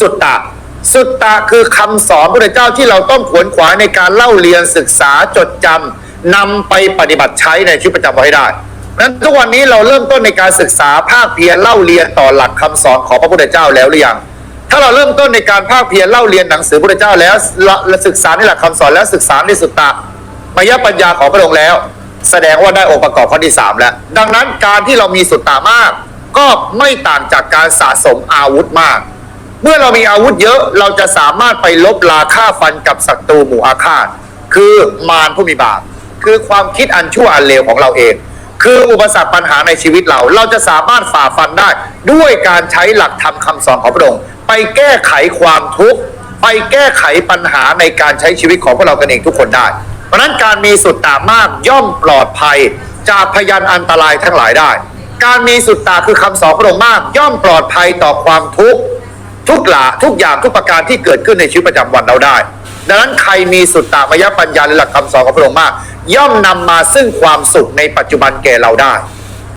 สุตตะ สุตตะคือคำสอนพระเจ้าที่เราต้องขวนขวายในการเล่าเรียนศึกษาจดจำนำไปปฏิบัติใช้ในชีวิตประจำวันให้ได้นั้นทุกวันนี้เราเริ่มต้นในการศึกษาภาคเพียรเล่าเรียนต่อหลักคำสอนของพระพุทธเจ้าแล้วหรือยัง ถ้าเราเริ่มต้นในการภาคเพียรเล่าเรียนหนังสือพระพุทธเจ้าแล้วและศึกษาในหลักคำสอนแล้วศึกษาในสุตตะมายปัญญาของพระองค์แล้ว แสดงว่าได้องค์ประกอบข้อที่สามแล้ว ดังนั้นการที่เรามีสุตตะมาก ก็ไม่ต่างจากการสะสมอาวุธมาก เมื่อเรามีอาวุธเยอะเราจะสามารถไปลบลาฆ่าฟันกับศัตรูหมู่อาฆาต คือมารผู้มีบาปคือความคิดอันชั่วอันเลวของเราเอง คืออุปสรรคปัญหาในชีวิตเรา เราจะสามารถฝ่าฟันได้ ด้วยการใช้หลักธรรมคำสอนของพระองค์ไปแก้ไขความทุกข์ไปแก้ไขปัญหาในการใช้ชีวิตของพวกเรากันเองทุกคนได้ เพราะนั้นการมีสุตตามากย่อมปลอดภัย จากพยานอันตรายทั้งหลายได้ การมีสุตตาคือคำสอนพระองค์มาก ย่อมปลอดภัยต่อความทุกข์ ทุกหลาทุกอย่างทุกประการที่เกิดขึ้นในชีวิตประจำวันเราได้ ดังนั้นใครมีสุตตามยปัญญาหรือหลักคำสอนของพระองค์มาก ย่อมนำมาซึ่งความสุขในปัจจุบันแก่เราได้